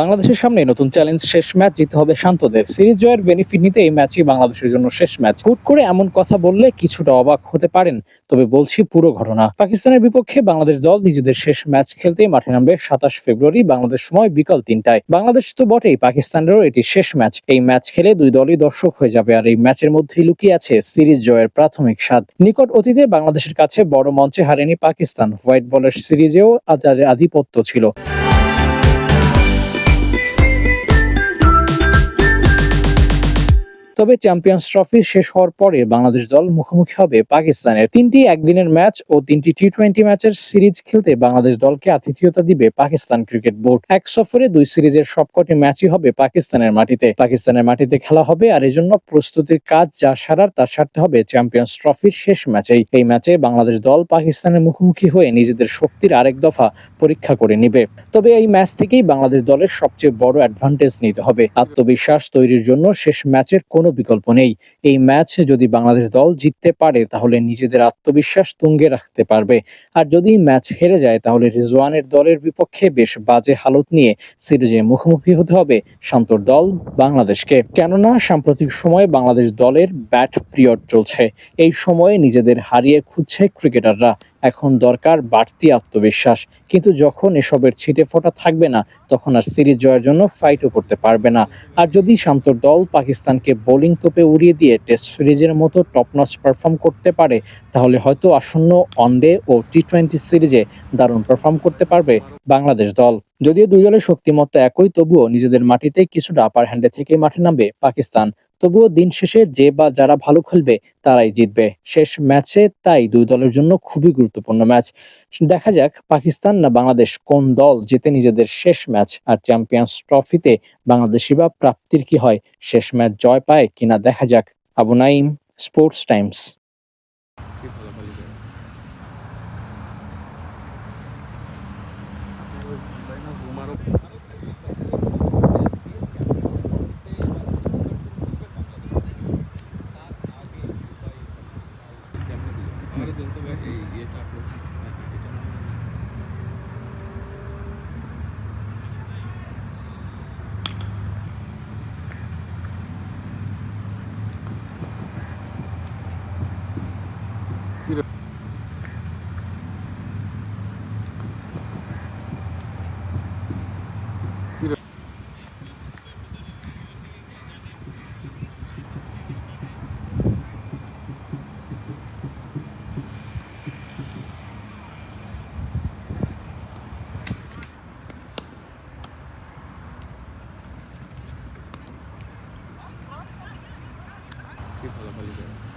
বাংলাদেশের সামনে নতুন চ্যালেঞ্জ, শেষ ম্যাচ জিতে হবে শান্তদের। সিরিজ জয়ের বেনিফিট নিতে এই ম্যাচই বাংলাদেশের জন্য শেষ ম্যাচ। হুট করে এমন কথা বললে কিছুটা অবাক হতে পারেন, তবে বলছি পুরো ঘটনা। পাকিস্তানের বিপক্ষে বাংলাদেশ দল নিজেদের শেষ ম্যাচ খেলতেই মাঠে নামবে সাতাশ ফেব্রুয়ারি বাংলাদেশ সময় বিকাল তিনটায়। বাংলাদেশ তো বটেই, পাকিস্তানেরও এটি শেষ ম্যাচ। এই ম্যাচ খেলে দুই দলই দর্শক হয়ে যাবে, আর এই ম্যাচের মধ্যেই লুকিয়ে আছে সিরিজ জয়ের প্রাথমিক স্বাদ। নিকট অতীতে বাংলাদেশের কাছে বড় মঞ্চে হারেনি পাকিস্তান, হোয়াইট বলের সিরিজেও তাদের আধিপত্য ছিল। তবে চ্যাম্পিয়ন্স ট্রফি শেষ হওয়ার পরে বাংলাদেশ দল মুখোমুখি হবে পাকিস্তানের। তিনটি একদিনের ম্যাচ ও তিনটি টি টোয়েন্টি ম্যাচের সিরিজ খেলতে বাংলাদেশ দলকে আতিথেয়তা দিবে পাকিস্তান ক্রিকেট বোর্ড। এক সফরে দুই সিরিজের সবকটি ম্যাচই হবে পাকিস্তানের মাটিতে। পাকিস্তানের মাটিতে খেলা হবে আর এজন্য প্রস্তুতির কাজ যা সারার তা সারতে হবে চ্যাম্পিয়ন্স ট্রফির শেষ ম্যাচেই। এই ম্যাচে বাংলাদেশ দল পাকিস্তানের মুখোমুখি হয়ে নিজেদের শক্তির আরেক দফা পরীক্ষা করে নিবে। তবে এই ম্যাচ থেকেই বাংলাদেশ দলের সবচেয়ে বড় অ্যাডভান্টেজ নিতে হবে। আত্মবিশ্বাস তৈরির জন্য শেষ ম্যাচের কোনো বিকল্প নেই। এই ম্যাচ যদি বাংলাদেশ দল জিততে পারে, তাহলে নিজেদের আত্মবিশ্বাস তুঙ্গে রাখতে পারবে। আর যদি ম্যাচ হেরে যায়, তাহলে রিজওয়ানের দলের বিপক্ষে বেশ বাজে হালত নিয়ে সিরিজে মুখোমুখি হতে হবে শান্তর দল বাংলাদেশকে। কেননা, সাম্প্রতিক সময়ে বাংলাদেশ দলের ব্যাট পিরিয়ড চলছে। এই সময়ে নিজেদের হারিয়ে খুঁজছে ক্রিকেটাররা। এখন দরকার বাড়তি আত্মবিশ্বাস। কিন্তু যখন এসবের ছিটে ফোটা থাকবে না, তখন আর সিরিজ জয়ের জন্য ফাইটও করতে পারবে না। আর যদি শান্তর দল পাকিস্তানকে বোলিং তোপে উড়িয়ে দিয়ে টেস্ট সিরিজের মতো টপ নচ পারফর্ম করতে পারে, তাহলে হয়তো আসন্ন ওয়ানডে ও টি টোয়েন্টি সিরিজে দারুণ পারফর্ম করতে পারবে বাংলাদেশ দল। যদিও দুই দলের শক্তিমত্তা একই, তবুও নিজেদের মাটিতে কিছুটা আপার হ্যান্ডে থেকে মাঠে নামবে পাকিস্তান। তবুও দিন শেষে যে বা যারা ভালো খেলবে, তারাই জিতবে। শেষ ম্যাচে তাই দুই দলের জন্য খুবই গুরুত্বপূর্ণ ম্যাচ। দেখা যাক পাকিস্তান না বাংলাদেশ কোন দল জিতে নিজেদের শেষ ম্যাচ আর চ্যাম্পিয়ন্স ট্রফিতে বাংলাদেশি বা প্রাপ্তির কি হয়, শেষ ম্যাচ জয় পায় কিনা দেখা যাক। Abu Naim sports times. ফলাফলই করে tipo de película.